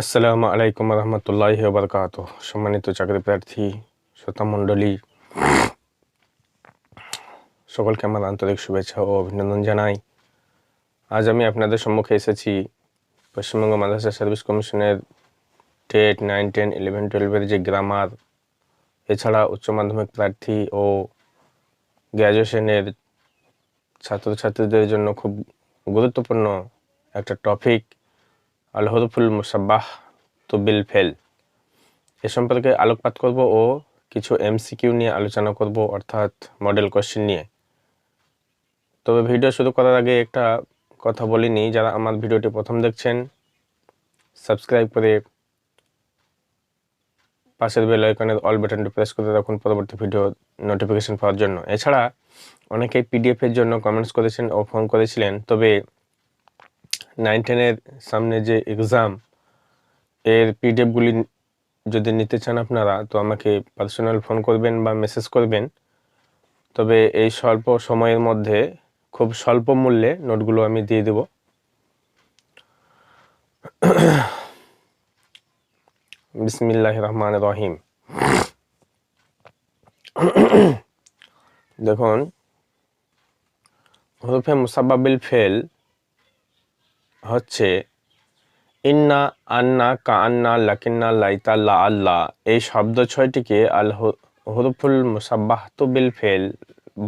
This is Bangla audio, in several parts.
আসসালামু আলাইকুম রহমতুল্লাহ বরকাত সম্মানিত চাকরি প্রার্থী, শ্রোতা মণ্ডলী, সকলকে আমার আন্তরিক শুভেচ্ছা ও অভিনন্দন জানাই। আজ আমি আপনাদের সম্মুখে এসেছি পশ্চিমবঙ্গ মাদ্রাসা সার্ভিস কমিশনের টেট নাইন টেন ইলেভেন টুয়েলভের যে গ্রামার, এছাড়া উচ্চ মাধ্যমিক প্রার্থী ও গ্র্যাজুয়েশনের ছাত্রছাত্রীদের জন্য খুব গুরুত্বপূর্ণ একটা টপিক আল হরফুল মুসাব্বাহ তো বিল ফেল। এ সম্পর্কে আলোকপাত করব ও কিছু এমসিকিউ নিয়ে আলোচনা করব, অর্থাৎ মডেল কোশ্চেন নিয়ে। তবে ভিডিও শুরু করার আগে একটা কথা বলিনি যারা আমার ভিডিওটি প্রথম দেখছেন, সাবস্ক্রাইব করে পাশের বেল আইকনের অল বাটনটি প্রেস করে রাখুন পরবর্তী ভিডিও নোটিফিকেশন পাওয়ার জন্য। এছাড়া অনেকেই পিডিএফের জন্য কমেন্টস করেছেন ও ফোন করেছিলেন, তবে নাইন টেনের সামনে যে এক্সাম এর পিডিএফগুলি যদি নিতে চান আপনারা, তো আমাকে পার্সোনাল ফোন করবেন বা মেসেজ করবেন। তবে এই স্বল্প সময়ের মধ্যে খুব স্বল্প মূল্যে নোটগুলো আমি দিয়ে দেব। বিসমিল্লাহ রহমান রহিম। দেখুন, হরফে মুসাবাবিল ফেল হচ্ছে, ইন্না আন্না কান্না লাকিন্না লাইতা লা আল্লাহ এই শব্দ ছয়টিকে আল হরুফুল মুসাব্বাহতু বিল ফেল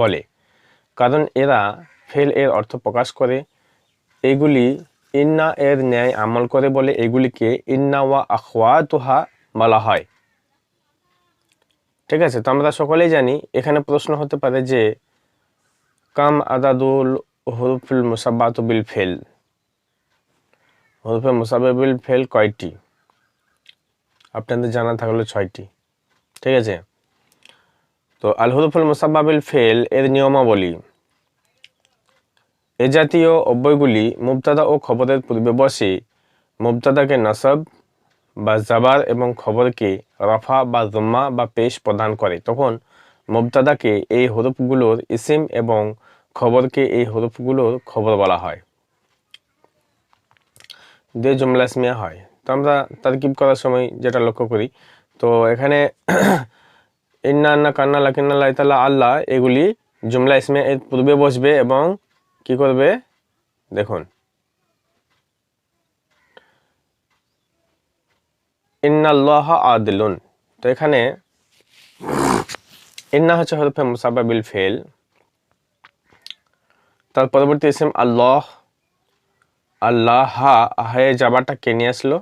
বলে। কারণ এরা ফেল এর অর্থ প্রকাশ করে, এগুলি ইন্না এর ন্যায় আমল করে বলে এগুলিকে ইন্না ওয়া আখওয়াতুহা বলা হয়। ঠিক আছে, তো আমরা সকলেই জানি, এখানে প্রশ্ন হতে পারে যে, কাম আদাদুল হরুফুল মুসাব্বাতু বিল ফেল? হরফে মুসাবাবিল ফেল কয়টি? আপনাদের জানা থাকল ছয়টি। ঠিক আছে? তো আল হরফুল মুসাবাবিল ফেল এর নিয়মাবলী। এ জাতীয় অব্যয়গুলি মুবতাদা ও খবরের পূর্বে বসে মুবতাদাকে নাসব বা জাবার এবং খবরকে রফা বা জম্মা বা পেশ প্রদান করে। তখন মুবতাদাকে এই হরফগুলোর ইসিম এবং খবরকে এই হরফগুলোর খবর বলা হয়। দিয়ে জুমলা ইসমিয়া হয়। তো আমরা তারকিব করার সময় যেটা লক্ষ্য করি, তো এখানে ইন্না আন্না কান্না লাকিন্না লাইতাল্লাহ আল্লাহ এগুলি জুমলা ইসমিয়া এর পূর্বে বসবে এবং কি করবে? দেখুন। ইন্নাল্লাহ আদিলুন। তো এখানে ইন্না হচ্ছে হরফে মুসাবাবিল ফেল। তার পরবর্তী ইসিম আল্লাহ। আল্লাহ হা যাবাটা কে নিয়ে আসলো?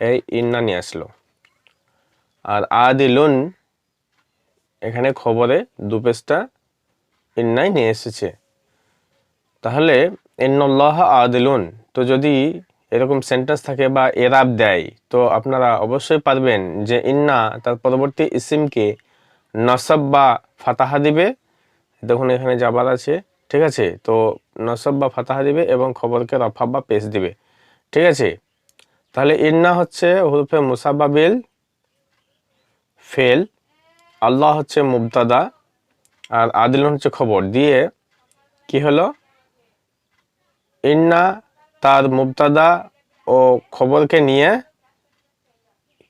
এই ইন্না নিয়ে আসলো। আর আদিলুন, এখানে খবরে দু পেজটা ইন্নাই নিয়ে এসেছে। তাহলে, ইন্নল্লাহ আদিলুন, তো যদি এরকম সেন্টেন্স থাকে বা এরাব দেয়, তো আপনারা অবশ্যই পারবেন যে ইন্না তার পরবর্তী ইসিমকে নসব বা ফাতাহা দিবে। দেখুন এখানে যাবার আছে। ঠিক আছে? তো নসব বা ফাতাহা দিবে এবং খবরকে রফা বা পেশ দিবে। ঠিক আছে? তাহলে ইন্না হচ্ছে হুরফে মুসাবাবিল ফেল, আল্লাহ হচ্ছে মুবতাদা, আর আদিল হচ্ছে খবর। দিয়ে কি হলো? ইন্না তার মুবতাদা ও খবরকে নিয়ে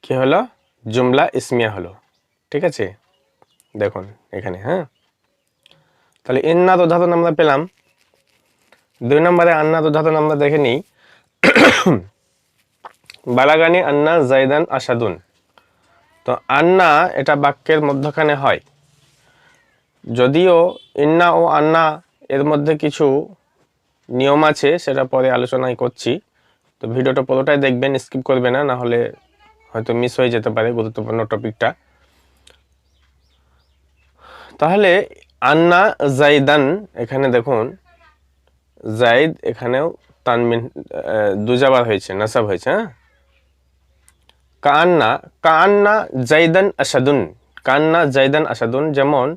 কি হলো? জুমলা ইসমিয়া হলো। ঠিক আছে? দেখুন এখানে হ্যাঁ? তাহলে ইন্নার উদাহরণ আমরা পেলাম। দুই নম্বরে আন্নার উদাহরণ আমরা দেখে নিই। বালাগানি আন্না জাইদান আসাদুন তো আন্না এটা বাক্যের মধ্যখানে হয়। যদিও ইন্না ও আন্না এর মধ্যে কিছু নিয়ম আছে, সেটা পরে আলোচনায় করছি। তো ভিডিওটা পুরোটাই দেখবেন, স্কিপ করবে না না হলে হয়তো মিস হয়ে যেতে পারে গুরুত্বপূর্ণ টপিকটা তাহলে আন্না জাইদান, এখানে দেখুন, জাইদ এখানেও তানমিন দুজাবার হয়েছে, নাসাব হয়েছে হ্যাঁ? কান্না কান্না জাইদান আসাদুন কান্না জাইদান আসাদুন যেমন,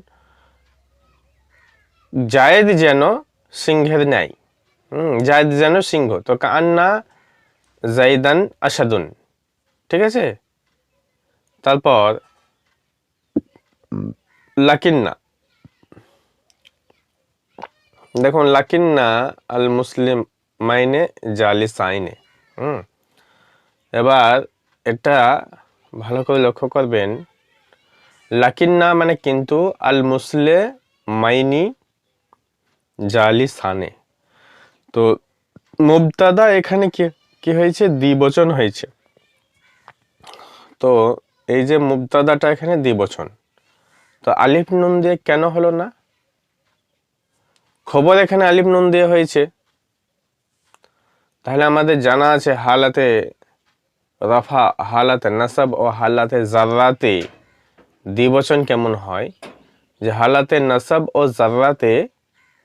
জায়েদ যেন সিংহের ন্যায়, হুম, জায়েদ যেন সিংহ, তো কান্না জাইদান আসাদুন ঠিক আছে? তারপর লাকিন্না দেখুন লাকিন্না আল মুসলিম মাইনে জালি সাইনে। হুম। এবার এটা ভালো করে লক্ষ্য করবেন। লাকিন্না মানে কিন্তু আল মুসলে মাইনি জালি সানে। তো মুবতাদা এখানে কি কি হয়েছে? দ্বিবচন হয়েছে। তো এই যে মুবতাদাটা এখানে দ্বিবচন। তো আলিফ নুন দিয়ে কেন হলো না? খবর এখানে আলিফ নুন দিয়ে হয়েছে। তাহলে আমাদের জানা আছে হালাতে রাফা, হালাতে নাসাব ও হালাতে জাররাতে দ্বিবচন কেমন হয়? যে হালাতে নাসাব ও জাররাতে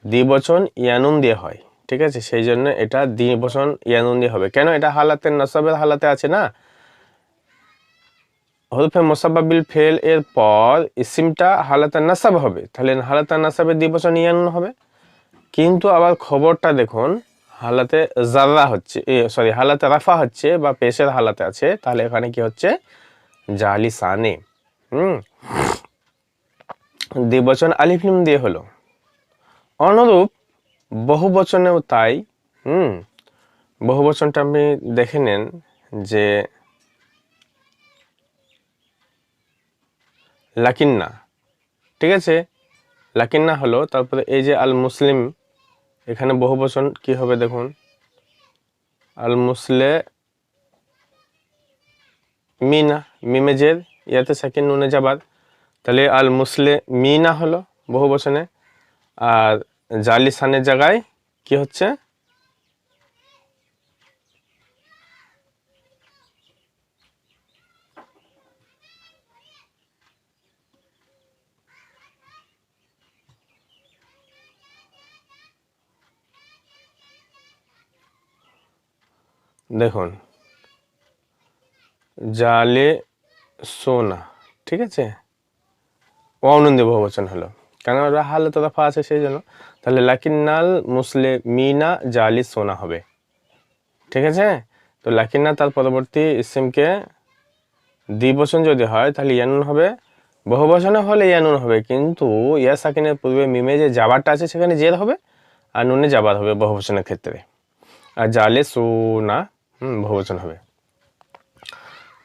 দ্বিবচন ইয়ানুন দিয়ে হয়, ঠিক আছে? সেই জন্য এটা দ্বিবচন ইয়ানুন দিয়ে হবে। কেন এটা হালাতে নাসাবের হালাতে আছে না? হরফে মোসাবাবিল ফেল এর পর ইসিমটা হালাতে নাসাব হবে। তাহলে হালাতে নাসাবের দ্বিবচন ইয়ানুন হবে? কিন্তু আবার খবরটা দেখুন, হালাতে জাররা হচ্ছে সরি হালাতে রাফা হচ্ছে বা পেশের হালাতে আছে, তাহলে এখানে কি হচ্ছে? জালি সানে, হুম? দ্বিবচন নুন দিয়ে হলো। অনুরূপ বহু বচনেও তাই, হুম? বহু বচনটা আপনি দেখে নেন যে লাকিন্না, ঠিক আছে? লাকিন্না হলো, তারপরে এই যে আল মুসলিম এখানে বহু বচন কি হবে দেখুন? আল মুসলে মিনা মিমেজের ইয়াতে সেকেন্ড নুনে যাবার তাহলে আল মুসলে মিনা হলো বহু বচনে আর জালিসানের জায়গায় কি হচ্ছে? দেখুন, জালে সোনা, ঠিক আছে? অনন্দী বহুবচন হলো। কেন ওরা হালে তরফা আছে সেই জন্য। তাহলে লাকিন্নাল মুসলে মিনা জালি সোনা হবে। ঠিক আছে? তো লাকিন্না তার পরবর্তী ইসিমকে দ্বিবচন যদি হয়, তাহলে ইয়ানুন হবে। বহুবচনে হলে ইয়ানুন হবে, কিন্তু ইয়া সাকিনের পূর্বে মিমে যে জাবারটা আছে, সেখানে জের হবে, আর নুনে জাবার হবে বহুবচনের ক্ষেত্রে। আর জালে সোনা হুম বহুবচন হবে।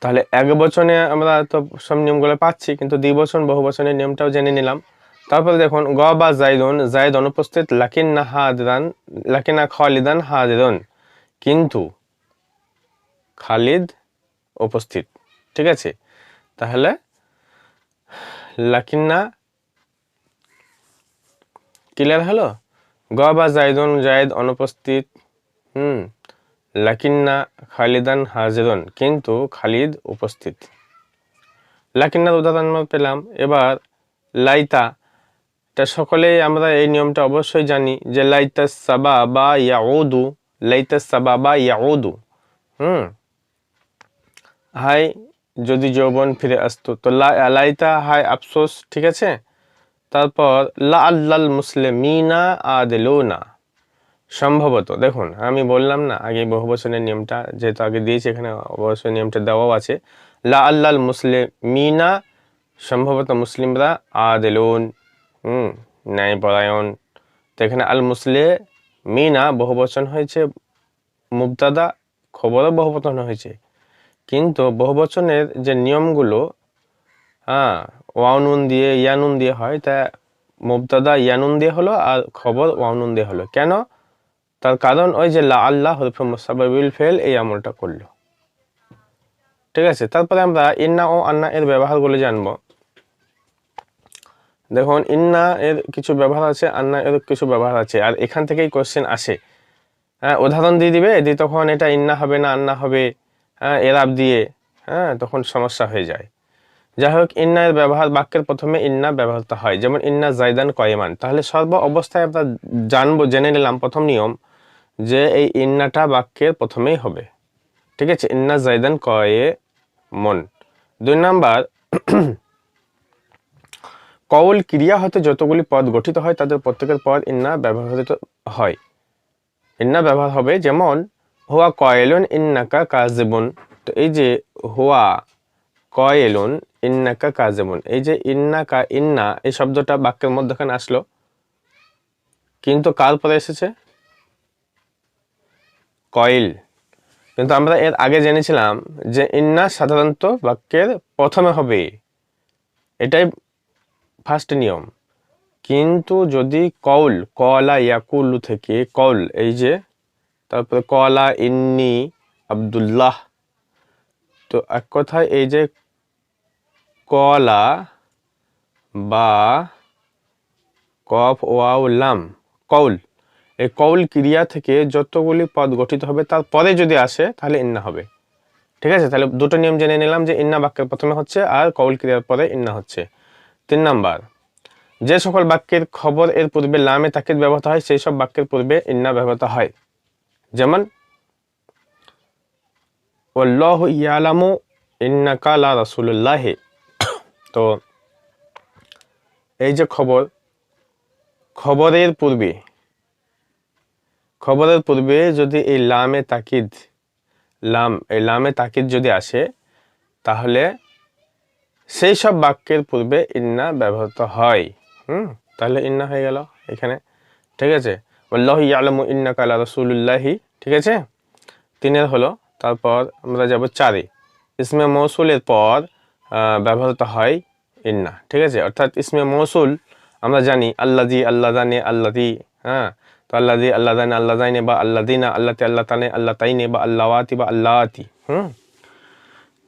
তাহলে এক বচনে আমরা তো সব নিয়মগুলো পাচ্ছি, কিন্তু দ্বিবচন বহু বচনের নিয়মটাও জেনে নিলাম। তারপরে দেখুন, গ বা জাইদুন জাইদ অনুপস্থিত লাকিন্না হাদিদান, লাকিনা খালিদান হাদিদন। কিন্তু খালিদ উপস্থিত, ঠিক আছে? তাহলে লাকিন্না ক্লিয়ার হলো? গ বা জাইদুন জায়দ অনুপস্থিত, হুম। লাকিন্না খালিদান হাজিরন, কিন্তু খালিদ উপস্থিত। লাকিন্নার উদাহরণ পেলাম। এবার লাইতা এটা সকলেই আমরা এই নিয়মটা অবশ্যই জানি যে লাইতা সাবা বা ইয়াউদু, লাইতা সাবা বা ইয়াউদু। হুম। হাই যদি যৌবন ফিরে আসতো। তো লাইতা হাই আফসোস, ঠিক আছে? তারপর লা আল্লাল মুসলিমিনা আদেলুনা। সম্ভবত, দেখুন, আমি বললাম না, আগে বহু বছরের নিয়মটা, যেহেতু আগে দিয়েছি, এখানে অবশ্যই নিয়মটা দেওয়াও আছে। লা আল্লাল মুসলিম মিনা সম্ভবত মুসলিমরা আদেলুন, হুম ন্যায় পরায়ণ তো এখানে আল মুসলে মিনা বহু বচন হয়েছে, মুবতাদা খবরও বহু বচন হয়েছে। কিন্তু বহু বচনের যে নিয়মগুলো হ্যাঁ ওয়ানুন দিয়ে, ইয়ানুন দিয়ে হয়, তা মুবতাদা ইয়ানুন দিয়ে হলো আর খবর ওয়ানুন দিয়ে হলো। কেন? তার কারণ ওই যে লা আল্লাহ হরফে মুসাবাবিল ফেল এই আমলটা করল। ঠিক আছে? তারপরে আমরা ইন্না ও আন্না এর ব্যবহারগুলো জানব। দেখুন, ইন্না এর কিছু ব্যবহার আছে, আন্না এর কিছু ব্যবহার আছে, আর এখান থেকেই কোশ্চেন আসে। হ্যাঁ উদাহরণ দিয়ে দিবে যে তখন এটা ইন্না হবে না আন্না হবে হ্যাঁ এরাব দিয়ে হ্যাঁ তখন সমস্যা হয়ে যায়। যাই হোক, ইন্না এর ব্যবহার, বাক্যের প্রথমে ইন্না ব্যবহৃত হয়। যেমন, ইন্না জাইদান কয়েমান। তাহলে সর্ব অবস্থায় আমরা জানব, জেনে নিলাম প্রথম নিয়ম। যে এই ইন্নাটা বাক্যের প্রথমেই হবে। ঠিক আছে? ইন্না জাইদান কয়ে মন। দুই নাম্বার, কওল ক্রিয়া হতে যতগুলি পদ গঠিত হয়, তাদের প্রত্যেকের পদ ইন্না ব্যবহৃত হয়। ইন্না ব্যবহার হবে যেমন, হুয়া কয়েলুন ইন্নাকা কাজেবন তো এই যে হুয়া কয়েলুন ইন্নাকা কাজেবন এই যে ইন্নাকা ইন্না, এই শব্দটা বাক্যের মধ্যখানে আসলো। কিন্তু কার পরে এসেছে? কয়েল। কিন্তু আমরা এর আগে জেনেছিলাম যে ইন্না সাধারণত বাক্যের প্রথমে হবে। এটাই ফার্স্ট নিয়ম। কিন্তু যদি কৌল কলা ইয়াকুল্লু থেকে কৌল এই যে, তারপরে কলা ইন্নি আব্দুল্লাহ। তো এক কথায় এই যে কলা বা কফ ওয়াউলাম কৌল এই কৌল ক্রিয়া থেকে যতগুলি পদ গঠিত হবে তারপরে যদি আসে, তাহলে ইন্না হবে। ঠিক আছে? তাহলে দুটো নিয়ম জেনে নিলাম যে ইন্না বাক্যের প্রথমে হচ্ছে আর কৌল ক্রিয়ার পরে ইন্না হচ্ছে। তিন নাম্বার, যে সকল বাক্যের খবর এর পূর্বে লামে তাকিদ ব্যবহৃত হয়, সেই সব বাক্যের পূর্বে ইন্না ব্যবহৃত হয়। যেমন ইয়ালামু ইন্নাকা লা রাসূলুল্লাহ। তো, এই যে খবর, খবরের পূর্বে খবরের পূর্বে যদি এই লামে তাকিদ, লাম, এই লামে তাকিদ যদি আসে, তাহলে সেই সব বাক্যের পূর্বে ইন্না ব্যবহৃত হয়। হুম? তাহলে ইন্না হয়ে গেল এখানে। ঠিক আছে? আল্লাহ ইয়ালামু ইন্না কালা রসুল্লাহি ঠিক আছে? তিনের হলো, তারপর আমরা যাব চারে। ইসমে মৌসুলের পর ব্যবহৃত হয় ইন্না। ঠিক আছে? অর্থাৎ ইসমে মৌসুল আমরা জানি আল্লাদি আল্লাহ আল্লাদি হ্যাঁ? তো আল্লাদি আল্লাহ জানে আল্লাহ জাইনে বা আল্লাহ দিনা আল্লাহতে আল্লাহ তানে আল্লাহ তাইনে বা আল্লাহওয়াতি বা আল্লাহতি হুম?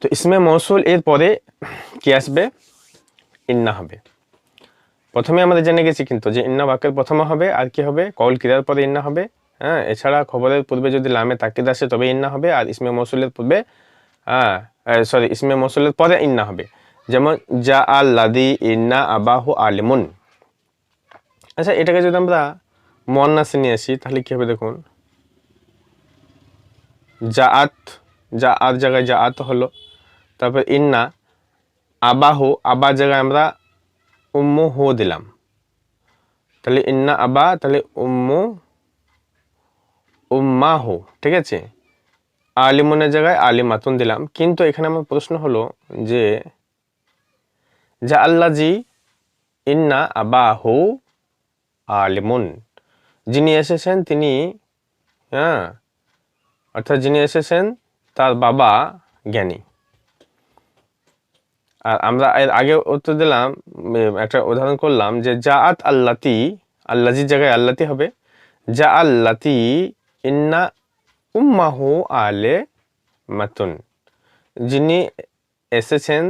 তো ইসমে মৌসুল এর পরে কি আসবে? ইন্না হবে। প্রথমে আমাদের জেনে গেছি কিন্তু যে ইন্না বাক্যের প্রথমে হবে, আর কি হবে? কল ক্রিয়ার পরে ইন্না হবে হ্যাঁ? এছাড়া খবরের পূর্বে যদি লামে তাকিদ আসে তবে ইন্না হবে, আর ইসমে মৌসুলের পূর্বে হ্যাঁ সরি ইসমে মৌসুলের পরে ইন্না হবে। যেমন জা আল্লাদি ইন্না আবাহু আলিমুন। আচ্ছা এটাকে যদি আমরা মন্নাসে নিয়ে আসি, তাহলে কি হবে দেখুন? যা আত যা জাআত জায়গায় যা আত হলো। তারপর ইন্না, আবাহু, আবা জায়গায় আমরা উম্মু হু দিলাম। তাহলে ইন্না, আবা, তাহলে উম্মু, উম্মাহু, ঠিক আছে? আলিমনের জায়গায় আলিমাতুন দিলাম। কিন্তু এখানে আমার প্রশ্ন হলো যে, যা আল্লাজি ইন্না, আবাহু, আলিমুন। যিনি এসেছেন তিনি হ্যাঁ অর্থাৎ যিনি এসেছেন তার বাবা জ্ঞানী। আর আমরা এর আগে উত্তর দিলাম, একটা উদাহরণ করলাম যে জাআত আল্লাতি, আল্লাজির জায়গায় আল্লাতি হবে জা আল্লাতি ইন্না উম্মাহু আলে মাতুন। যিনি এসেছেন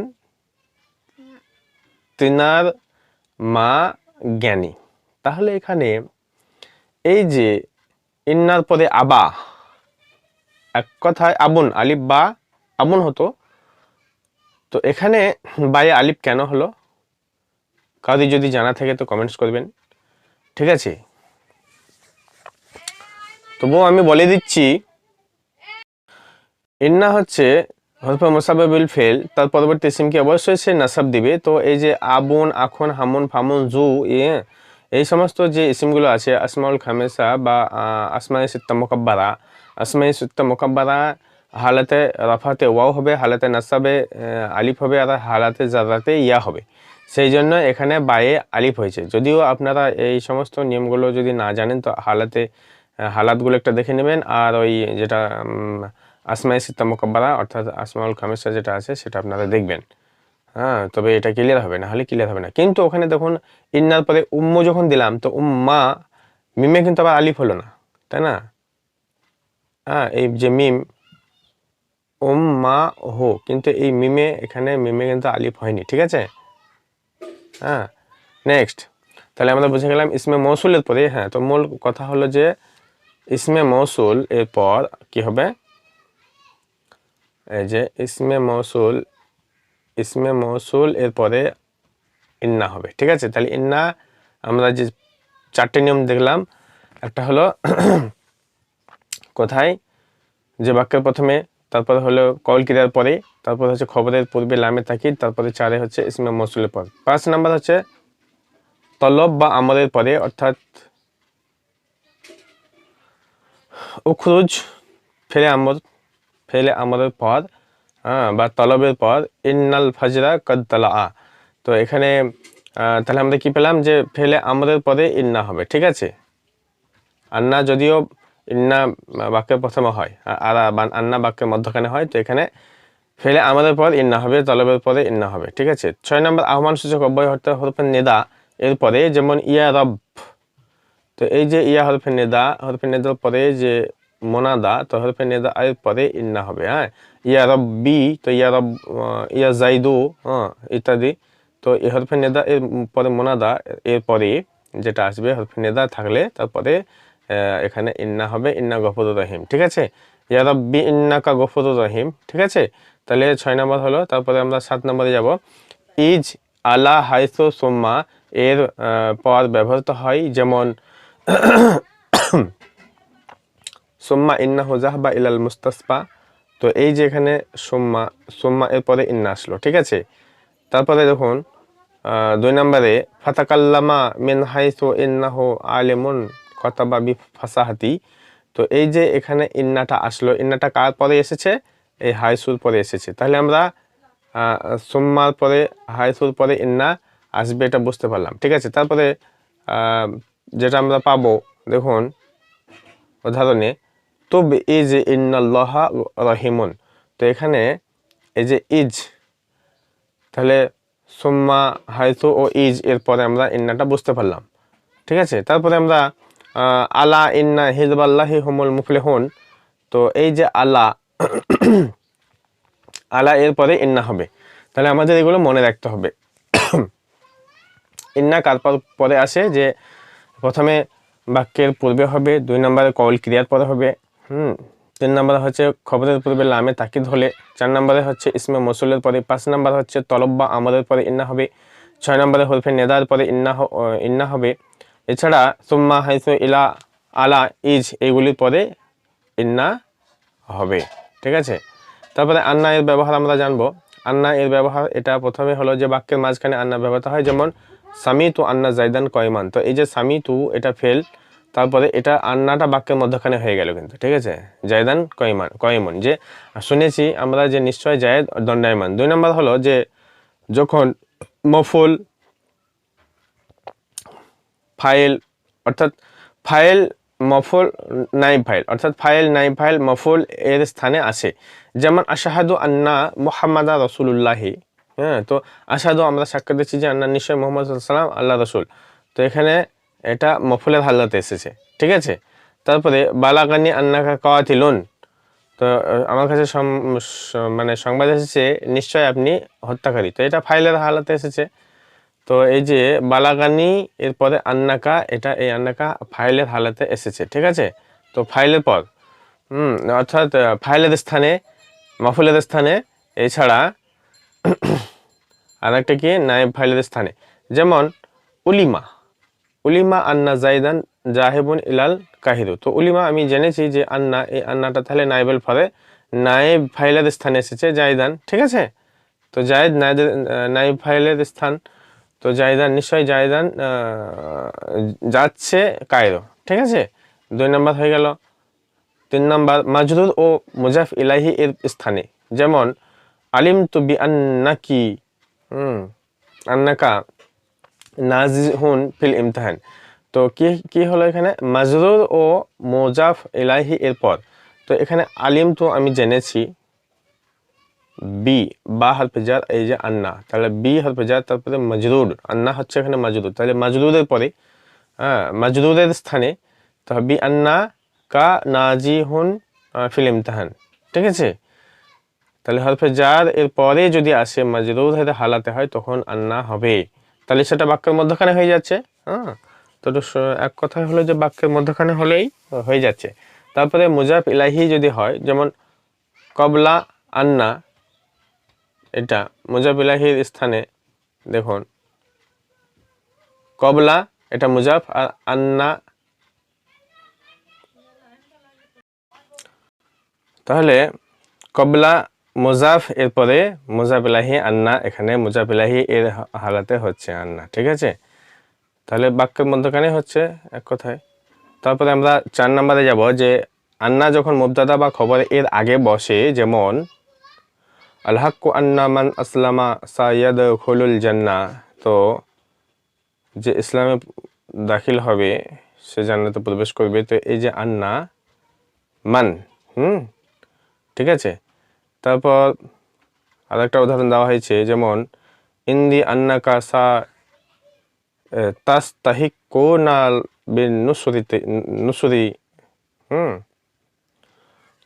তিনার মা জ্ঞানী। তাহলে এখানে এই যে ইন্নার পরে আবা, এক কথায় আবুন, আলিফ বা আবুন হতো। তো এখানে বায়ে আলিফ কেন হলো? কাউরি যদি জানা থাকে তো কমেন্টস করবেন। ঠিক আছে? তবুও আমি বলে দিচ্ছি, ইন্না হচ্ছে হরফে মোসাবাবিল ফেল, তার পরবর্তী সিমকে অবশ্যই সে নাসাব দিবে। তো এই যে আবুন, আখন, হামুন, ফামুন, জু ইয়ে এই সমস্ত যে ইসিমগুলো আছে আসমাউল খামেসা বা আসমাই সিত্তা মোকাব্বারা আসমাই সিত্তা মোকাব্বারা হালাতে রাফাতে ওয়াও হবে, হালাতে নাসাবে আলিফ হবে আর হালাতে জারাতে ইয়া হবে। সেই জন্য এখানে বায়ে আলিফ হয়েছে। যদিও আপনারা এই সমস্ত নিয়মগুলো যদি না জানেন, তো হালাতে হালাতগুলো একটা দেখে নেবেন। আর ওই যেটা আসমাই সিত্তা মোকাব্বারা, অর্থাৎ আসমাউল খামেসা যেটা আছে, সেটা আপনারা দেখবেন। হ্যাঁ তবে এটা ক্লিয়ার হবে, না হলে ক্লিয়ার হবে না। কিন্তু ওখানে দেখুন ইন্নার পরে উম্ম যখন দিলাম, তো উম্মা, মিমে কিন্তু আবার আলিফ হলো না, তাই না? হ্যাঁ এই যে মিম, উম্মা হো, কিন্তু এই মিমে, এখানে মিমে কিন্তু আলিফ হয়নি, ঠিক আছে? হ্যাঁ নেক্সট তাহলে আমরা বুঝে গেলাম ইসমে মৌসুলের পরে হ্যাঁ তো মূল কথা হলো যে, ইসমে মৌসুল এরপর কি হবে? এই যে, ইসমে মৌসুল ইসমে মৌসুল এরপরে ইন্না হবে, ঠিক আছে? তাহলে ইন্না আমরা যে চারটে নিয়ম দেখলাম, একটা হলো কোথায়? যে বাক্যের প্রথমে, তারপরে হলো কল ক্রিয়ার পরে, তারপরে হচ্ছে খবরের পূর্বে লামে তাকিদ, তারপরে চারে হচ্ছে ইসমে মৌসুলের পর। পাঁচ নাম্বার হচ্ছে তলব বা আমলের পরে, অর্থাৎ উখরুজ, ফেলে আমর ফেলে আমরের পর হ্যাঁ বা তলবের পর ইন্নাল ফাজরা কদ তালা তো এখানে তাহলে আমরা কি পেলাম যে, ফেলে আমরের পরে ইন্না হবে। ঠিক আছে? আন্না যদিও ইন্না বাক্যের প্রথমে হয় আর আন্না বাক্যের মধ্যখানে হয়, তো এখানে ফেলে আমাদের পর ইন্না হবে, তলবের পরে ইন্না হবে, ঠিক আছে? ছয় নম্বর আহ্বান সূচক অব্যয় হতে হরফের নেদা এরপরে যেমন ইয়া রব, তো এই যে ইয়া হরফে নেদা, হরফে নেদার পরে যে মোনাদা, তো হরফে নেদা এর পরে ইন্না হবে হ্যাঁ? ইয়া রব্বি তো ইয়া রব আহ, ইয়া জাইদু হ্যাঁ ইত্যাদি। তো এই হরফে নেদা এর পরে মোনাদা এর পরে যেটা আসবে হরফে নেদা থাকলে তারপরে এখানে ইন্না হবে ইন্না গফরুর রহিম ঠিক আছে? ইয়া রব্বি ইন্নাকা গফরুর রহিম ঠিক আছে? তাহলে ছয় নম্বর হলো তারপরে আমরা সাত নম্বরে যাব। ইজ আলা হাইসো সোম্মা এর পর ব্যবহৃত হয় যেমন সোম্মা ইন্না হোজাহ বা ইলাল মুস্তাসপা তো এই যে এখানে সোম্মা সোম্মা এর পরে ইন্না আসলো, ঠিক আছে? তারপরে দেখুন দুই নম্বরে, ফাতাকাল্লামা মিন হাইসু ইন্নাহু আলিমুন কতাবা বি ফাসাহাতি। তো এই যে এখানে ইন্নাটা আসলো, ইন্নাটা কার পরে এসেছে? এই হাইসুর পরে এসেছে। তাহলে আমরা সোম্মার পরে, হাইসুর পরে ইন্না আসবে এটা বুঝতে পারলাম, ঠিক আছে? তারপরে যেটা আমরা পাবো, দেখুন, উদাহরণে তুব ইজ ইন্নাল্লাহা রহিমুন। তো এখানে এই যে ইজ, তাহলে সুম্মা হাইতু ও ইজ এর পরে আমরা ইন্নাটা বুঝতে পারলাম। ঠিক আছে? তারপরে আমরা আলা ইন্না হিজবাল্লাহি হুমুল মুফলিহুন। তো এই যে আলা আলা এর পরে ইন্না হবে। তাহলে আমাদের এগুলো মনে রাখতে হবে। ইন্না কারপর পরে আসে? যে প্রথমে বাক্যের পূর্বে হবে, দুই নম্বরে কল ক্রিয়ার পরে হবে। হুম, তিন নম্বরে হচ্ছে খবরের পূর্বে লামে তাকিদ হলে, চার নম্বরে হচ্ছে ইসমে মসুলের পরে, পাঁচ নম্বর হচ্ছে তলব্বা আমাদের পরে ইন্না হবে, ছয় নম্বরে হরফে নেদার পরে ইন্না ইন্না হবে। এছাড়া সুম্মা হাইসু ইলা আলা ইজ, এইগুলির পরে ইন্না হবে, ঠিক আছে? তারপরে আন্না এর ব্যবহার আমরা জানব। আন্না এর ব্যবহার, এটা প্রথমে হলো যে বাক্যের মাঝখানে আন্না ব্যবহৃত হয়, যেমন সামি তু আন্না জাইদান কয়মান। তো এই যে সামি তু এটা ফেল তারপরে এটা আন্নাটা বাক্যের মধ্যখানে হয়ে গেল কিন্তু, ঠিক আছে? জায়দান কয়মান, কয়মন, যে শুনেছি আমরা যে নিশ্চয় জায়দ দণ্ডায়মান। দুই নম্বর হলো যে যখন মফুল ফাইল, অর্থাৎ ফাইল মফুল নাই ফাইল, অর্থাৎ ফাইল নাই ফাইল মফুল এর স্থানে আসে যেমন আশাহাদু আন্না মোহাম্মদা রসুল্লাহি হ্যাঁ? তো আশাহাদু আমরা সাক্ষাৎ দিচ্ছি যে আন্না নিশ্চয় মোহাম্মদ সাল্লাম আল্লাহ রসুল। তো এখানে এটা মফুলের হাল্লাতে এসেছে, ঠিক আছে? তারপরে বালাগানি আন্নাকা কাওয়াতিলুন। তো আমার কাছে মানে সংবাদ এসেছে, নিশ্চয় আপনি হত্যাকারী। তো এটা ফাইলের হালাতে এসেছে। তো এই যে বালাগানি, এরপরে আন্নাকা, এটা এই আন্নাকা ফাইলের হালাতে এসেছে, ঠিক আছে? তো ফাইলের পর, হুম, অর্থাৎ ফাইলের স্থানে, মাফুলের স্থানে, এছাড়া আর একটা কি? নায়েব ফাইলের স্থানে। যেমন উলিমা উলিমা আন্না জাইদান জাহেবুন ইলাল কাহিরু তো উলিমা, আমি জেনেছি যে আন্না, এই আন্নাটা তাহলে নাইবেল ফলে নায়েব ফাইলের স্থানে এসেছে জাইদান, ঠিক আছে? তো জায়েদ নাইব ফাইলের স্থান। তো জায়দান নিশ্চয়ই জায়দান যাচ্ছে কায়রো ঠিক আছে? দুই নম্বর হয়ে গেল। তিন নম্বর মাজরুর ও মুজাফ ইলাহি এর স্থানে। যেমন আলিম তু বি আন্নাকি আন্নাকা নাজিহুন ফিল ইমতাহান। তো কি কি হলো এখানে? মাজরুর ও মোজাফ ইলাহি এর পর তো এখানে আলিম তো আমি জেনেছি। বি, বা হরফেজার এই যে আন্না। তাহলে বি হরফেজার তারপরে মজরুর। আন্না হচ্ছে এখানে মজরুর। তাহলে মজরুরের পরে হ্যাঁ মজরুরের স্থানে, তো বি আন্না কা নাজি হুন ফিল ইমতাহান। ঠিক আছে? তাহলে হরফে জার এর পরে যদি আসে, মজরুর হালাতে হয়, তখন আন্না হবে। তাহলে সেটা বাক্যের মধ্যখানে হয়ে যাচ্ছে। হ্যাঁ? তো এক কথা হলো যে বাক্যের মধ্যখানে হলেই হয়ে যাচ্ছে। তারপরে মুজাফ ইলাহি যদি হয়, যেমন কবলা আন্না, এটা মুজাফ ইলাহির স্থানে, দেখুন। কবলা, এটা মুজাফ আর আন্না। তাহলে কবলা মুজাফ, এরপরে মুজাফ ইলাহি আন্না, এখানে মুজাফিলাহি এর হালাতে হচ্ছে আন্না, ঠিক আছে? তাহলে বাক্যের মধ্যখানে হচ্ছে এক কথায়। তারপরে আমরা চার নম্বরে যাব যে, আন্না যখন মুবতাদা বা খবর এর আগে বসে যেমন আলহাক্কু আন্না মান আসলামা সাইয়াদ খুলুল জান্না তো যে ইসলামে দাখিল হবে, সে জান্নাতে প্রবেশ করবে। তো এই যে আন্না, মান, হুম, ঠিক আছে? তারপর আরেকটা উদাহরণ দেওয়া হয়েছে, যেমন, ইন্দি আন্নাকা সা তাস তাহিক কো না নুসুরিতে নুসুরি। হুম।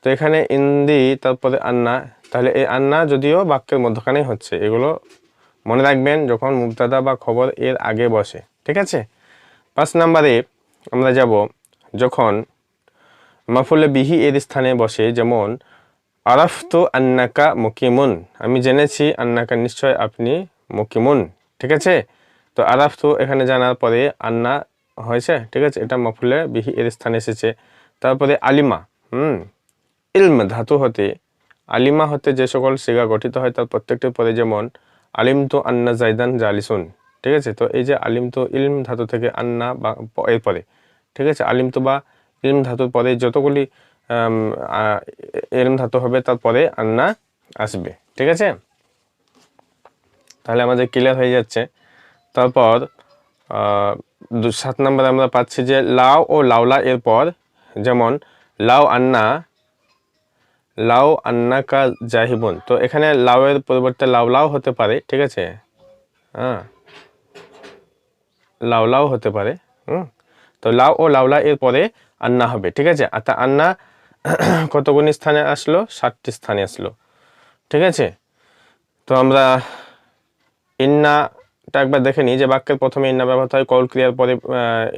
তো এখানে ইন্দি, তারপরে আন্না, তাহলে এই আন্না যদিও বাক্যের মধ্যখানেই হচ্ছে, এগুলো মনে রাখবেন যখন মুক্তাদা বা খবর এর আগে বসে, ঠিক আছে? পাঁচ নাম্বারে আমরা যাব, যখন মাফুলে বিহি এর স্থানে বসে, যেমন আরাফতু আন্নাকা মুকিমুন। আমি জেনেছি আন্নাকা নিশ্চয় আপনি মুকিমুন, ঠিক আছে? তো আরাফতু এখানে জানার পরে আন্না হয়েছে, ঠিক আছে? এটা মাফুলে বিহি এর স্থানে এসেছে। তারপরে আলিমা, হুম? ইলম ধাতু হতে, আলিমা হতে যে সকল শিগা গঠিত হয় তার প্রত্যেকটির পরে যেমন আলিম তো আন্না জাইদান জালিসুন, ঠিক আছে? তো এই যে আলিম তো ইলম ধাতু থেকে আন্না বা এর পরে ঠিক আছে? আলিম তো বা ইলম ধাতুর পরে যতগুলি এলম ধাতু হবে, তারপরে আন্না আসবে। ঠিক আছে? তাহলে আমাদের ক্লিয়ার হয়ে যাচ্ছে। তারপর সাত নম্বরে আমরা পাচ্ছি যে লাউ ও লাউলা এরপর যেমন লাউ আন্না লাউ আন্না কা জাহিবুন। তো এখানে লাউয়ের পরিবর্তে লাউ হতে পারে, ঠিক আছে? হ্যাঁ লাউ লাউ হতে পারে, হুম? তো লাউ ও লাউলা এর পরে আন্না হবে, ঠিক আছে? আচ্ছা আন্না কতগুলি স্থানে আসলো? ষাটটি স্থানে আসলো। ঠিক আছে? তো আমরা ইন্নাটা একবার দেখে নিই যে বাক্যের প্রথমে ইন্না ব্যবহার হয়, কল ক্রিয়ার পরে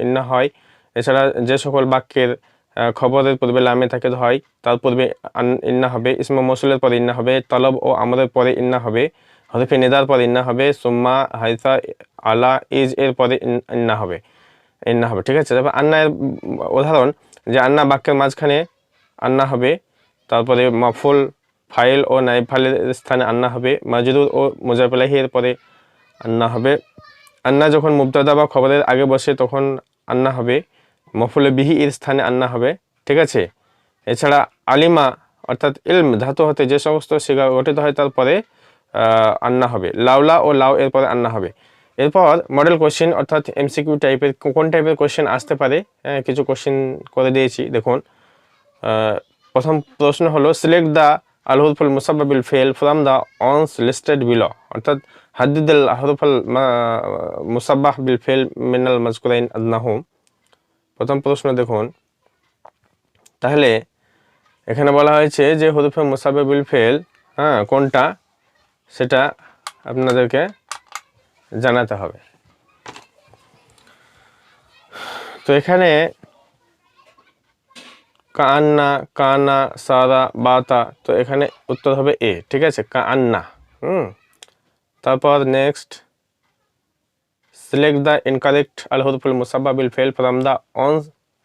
ইন্না হয়। এছাড়া যে সকল বাক্যের খবরের পূর্বে লামে থাকে হয়, তার পূর্বে ইন্না হবে, ইসমা মসুলের পরে ইন্না হবে, তলব ও আমরের পরে ইন্না হবে, হরফে নেদার পরে ইন্না হবে, সুম্মা, হাইসা, আলা, ইজ এর পরে ইন্না হবে। ইন্না হবে। ঠিক আছে? তারপর আন্না এর উদাহরণ যে আন্না বাক্যের মাঝখানে আন্না হবে। তারপরে মাফুল ফাইল ও নাইব ফাইলের স্থানে আন্না হবে। মাজরুর ও মুজাফলাহি এর পরে আন্না হবে। আন্না যখন মুবতাদা বা খবরের আগে বসে তখন আন্না হবে। মফুলে বিহি এর স্থানে আন্না হবে। ঠিক আছে? এছাড়া আলিমা অর্থাৎ ইলম, ধাতু হতে যে সমস্ত শিকা গঠিত হয় তারপরে আন্না হবে। লাউলা ও লাউ এরপরে আন্না হবে। এরপর মডেল কোশ্চেন অর্থাৎ এমসিকিউ টাইপের কোন টাইপের কোশ্চেন আসতে পারে? হ্যাঁ কিছু কোশ্চেন করে দিয়েছি। দেখুন। প্রথম প্রশ্ন হলো সিলেক্ট দ্য আল হরফুল মুসাবিল fail from the ones listed below অর্থাৎ হাদিদুল হরফুল মুসাব্বাহ বিল ফেল মিনাল মজকুরাইন আদনাহুম প্রথম প্রশ্ন দেখুন। তাহলে, এখানে বলা হয়েছে যে হরফে মুসাবিল ফেল হ্যাঁ কোনটা? সেটা আপনাদেরকে জানাতে হবে। তো এখানে কান্না, কানা সারা বাতা, তো এখানে উত্তর হবে এ, ঠিক আছে? কান্না, হুম? তারপর নেক্সট সিলেক্ট দ্য ইনকারেক্ট আল হরফুল মুসাব্বা বিল fail from the on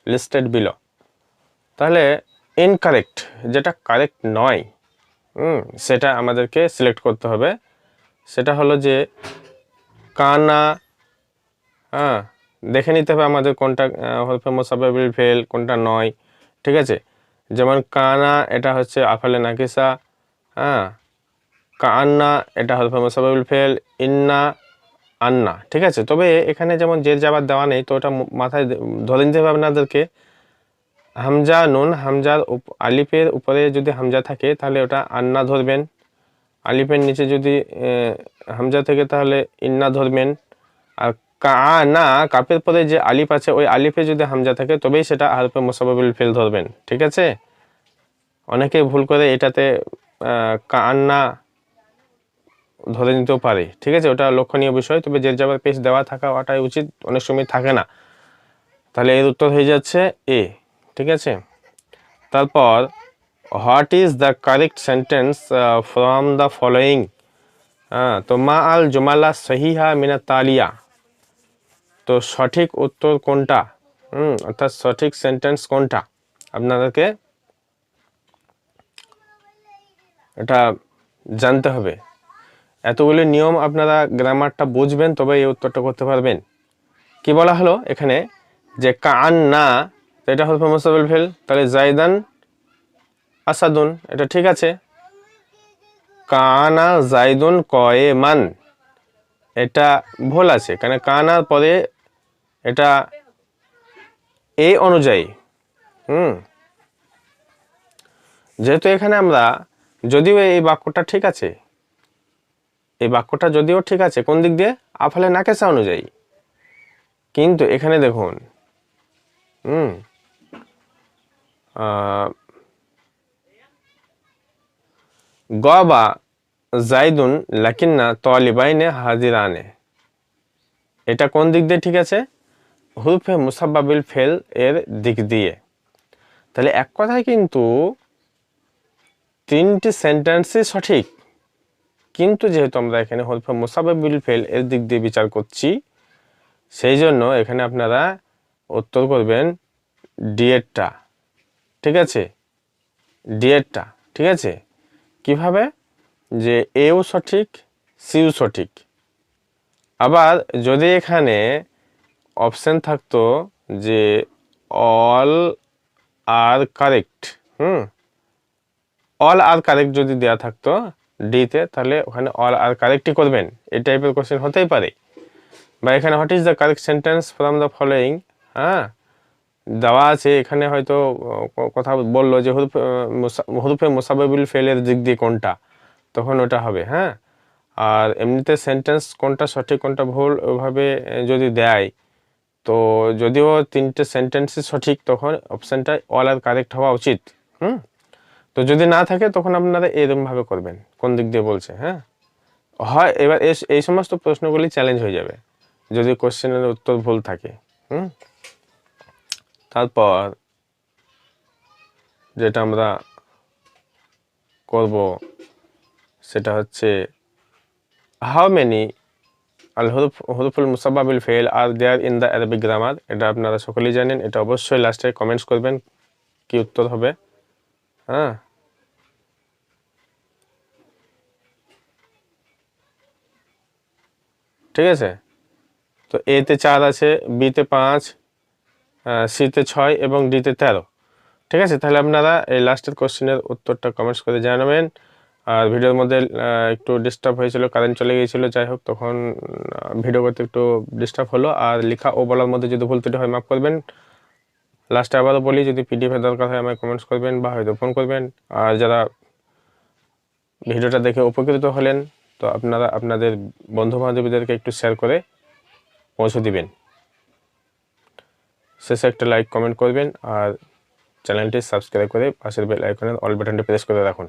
listed below তাহলে ইনকারেক্ট যেটা কারেক্ট নয়, হুম, সেটা আমাদেরকে সিলেক্ট করতে হবে। সেটা হলো যে কানা হ্যাঁ দেখে নিতে হবে আমাদের কোনটা হরফে মুসাব্বা বিল ফেল কোনটা নয়। ঠিক আছে? যেমন কানা, এটা হচ্ছে আফালে নাকিসা হ্যাঁ? কান্না এটা হরফে মুসাবাবুল ফেল, ইন্না, আন্না, ঠিক আছে? তবে এখানে যেমন জের যাবার দেওয়া নেই, তো ওটা মাথায় ধরে নিতে হবে আপনাদেরকে। হামজা নুন, হামজার আলিফের উপরে যদি হামজা থাকে, তাহলে ওটা আন্না ধরবেন। আলিফের নিচে যদি হামজা থেকে তাহলে ইন্না ধরবেন। আর কানা কাপের পরে যে আলিফ আছে, ওই আলিফে যদি হামজা থাকে, তবেই সেটা হারফে মোসাবাবুল ফেল ধরবেন, ঠিক আছে? অনেকে ভুল করে এটাতে কান্না ধরে নিতেও পারে, ঠিক আছে? ওটা লক্ষণীয় বিষয়, তবে যে যাবার পেজ দেওয়া থাকা ওটাই উচিত, অনেক সময় থাকে না। তাহলে এর উত্তর হয়ে যাচ্ছে এ, ঠিক আছে? তারপর, what is the correct sentence from the following? হ্যাঁ তো মা আল জুমালা সহিহা মিনা তালিয়া। তো সঠিক উত্তর কোনটা? হুম, অর্থাৎ সঠিক সেন্টেন্স কোনটা? আপনাদেরকে এটা জানতে হবে। এতগুলি নিয়ম আপনারা গ্রামারটা বুঝবেন তবে এই উত্তরটা করতে পারবেন। কি বলা হলো এখানে? যে কান না এটা হল মোস্তাবিল ফেল। তাহলে জাইদান আসাদুন, এটা ঠিক আছে। কানা জাইদুন কয়ে মান এটা ভুল আছে। কেন কানার পরে এটা এই অনুযায়ী হুম? যেহেতু এখানে আমরা যদিও এই বাক্যটা ঠিক আছে এই বাক্যটা যদিও ঠিক আছে কোন দিক দিয়ে? আফালে নাকেসা অনুযায়ী। কিন্তু এখানে দেখুন হুম? আহ, গবা জাইদুন লাকিন্না তলিবাইনে হাজিরানে। এটা কোন দিক দিয়ে ঠিক আছে? হুরফে মুসাব্বাবিল ফেল এর দিক দিয়ে। তাহলে এক কথায় কিন্তু তিনটি সেন্টেন্সই সঠিক। কিন্তু যেহেতু আমরা এখানে হরফে মুসাব্বাবিল ফেল এর দিক দিয়ে বিচার করছি, সেই জন্য এখানে আপনারা উত্তর করবেন ডিএডটা ঠিক আছে? ডিএডটা ঠিক আছে? কীভাবে? যে এও সঠিক, সিও সঠিক। আবার যদি এখানে অপশন থাকতো যে অল আর কারেক্ট, হুম? অল আর কারেক্ট যদি দেওয়া থাকতো ডিতে, তাহলে ওখানে অল আর কারেক্টই করবেন। এই টাইপের কোশ্চেন হতেই পারে। বা এখানে what is the correct sentence from the following হ্যাঁ? দেওয়া আছে, এখানে হয়তো কথা বলল যে হরুফে হুরুফে মোসাবেবুল ফেলের দিক দিয়ে কোনটা? তখন ওটা হবে হ্যাঁ? আর এমনিতে সেন্টেন্স কোনটা সঠিক, কোনটা ভুল, ওভাবে যদি দেয় তো যদিও তিনটে সেন্টেন্সই সঠিক, তখন অপশানটা অল আর কারেক্ট হওয়া উচিত। হুম? তো যদি না থাকে, তখন আপনারা এরকমভাবে করবেন, কোন দিক দিয়ে বলছে হ্যাঁ? হয়, এবার এই সমস্ত প্রশ্নগুলি চ্যালেঞ্জ হয়ে যাবে, যদি কোশ্চেনের উত্তর ভুল থাকে, হুম? তারপর যেটা আমরা করব, সেটা হচ্ছে হাউ মেনি আল হরুফ হরুফুল fail are there in the Arabic grammar, এটা আপনারা সকলেই জানেন, এটা অবশ্যই লাস্টে কমেন্টস করবেন, কি উত্তর হবে। হ্যাঁ। ঠিক আছে? তো এতে চার আছে বিতে পাঁচ সিতে ছয় এবং ডিতে তেরো। ঠিক আছে? তাহলে আপনারা এই লাস্টের কোশ্চেনের উত্তরটা কমেন্টস করে জানাবেন। আর ভিডিওর মধ্যে একটু ডিস্টার্ব হয়েছিল কারেন্ট চলে গিয়েছিল, যাই হোক, তখন ভিডিও করতে একটু ডিস্টার্ব হলো। আর লেখা ও বলার মধ্যে যদি ভুল ত্রুটি হয়, মাফ করবেন। লাস্টে আবারও বলি, যদি পিডিএফের দরকার হয়, আমায় কমেন্টস করবেন বা হয়তো ফোন করবেন। আর যারা ভিডিওটা দেখে উপকৃত হলেন, তো আপনারা আপনাদের বন্ধু বান্ধবীদেরকে একটু শেয়ার করে পৌঁছে দিবেন। শেষে একটা লাইক কমেন্ট করবেন, আর চ্যানেলটি সাবস্ক্রাইব করে পাশের বেল আইকনের অল বাটনটি প্রেস করে রাখুন।